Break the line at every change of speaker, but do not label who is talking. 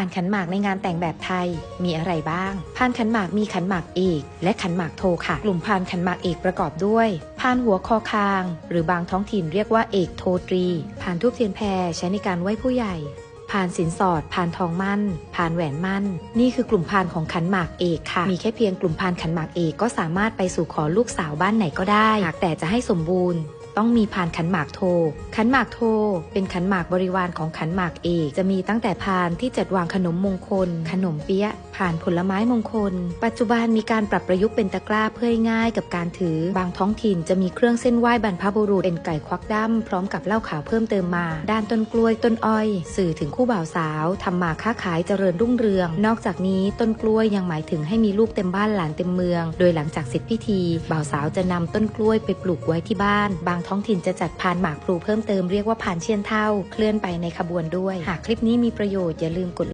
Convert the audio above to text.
ผ่านขันหมากในงานแต่งแบบไทย มีอะไรบ้าง ผ่านขันหมากมีขันหมากเอก และขันหมากโทค่ะ กลุ่มผ่านขันหมากเอกประกอบด้วยผ่านหัวคอคาง หรือบางท้องถิ่นเรียกว่าเอกโทตรี ผ่านทูบเทียนแพรใช้ในการไหว้ผู้ใหญ่ผ่านสินสอดผ่านทองมั่น ผ่านแหวนมั่น นี่คือกลุ่มพานของขันหมากเอกค่ะ มีแค่เพียงกลุ่มพานขันหมากเอกก็สามารถไปสู่ขอลูกสาวบ้านไหนก็ได้ หากแต่จะให้สมบูรณ์ ต้องมีพานขันหมากโท ขันหมากโท เป็นขันหมากบริวารของขันหมากเอก จะมีตั้งแต่พานที่จัดวางขนมมงคล ขนมเปี๊ยะ ผ่านผลไม้มงคล ปัจจุบันมีการปรับประยุกต์เป็นตะกร้าเพื่อให้ง่ายกับการถือ บางท้องถิ่นจะมีเครื่องเส้นไหว้บรรพบุรุษเป็นไก่ควักด้ำพร้อมกับเหล้าขาวเพิ่มเติมมา ด้านต้นกล้วยต้นอ้อย สื่อถึงคู่บ่าวสาวทำมาค้าขายเจริญรุ่งเรือง นอกจากนี้ต้นกล้วยยังหมายถึงให้มีลูกเต็มบ้านหลานเต็มเมือง โดยหลังจากเสร็จพิธีบ่าวสาวจะนำต้นกล้วยไปปลูกไว้ที่บ้าน บางท้องถิ่นจะจัดพานหมากพลูเพิ่มเติมเรียกว่าพานเชียนเท่า เคลื่อนไปในขบวนด้วย หากคลิปนี้มีประโยชน์อย่าลืมกด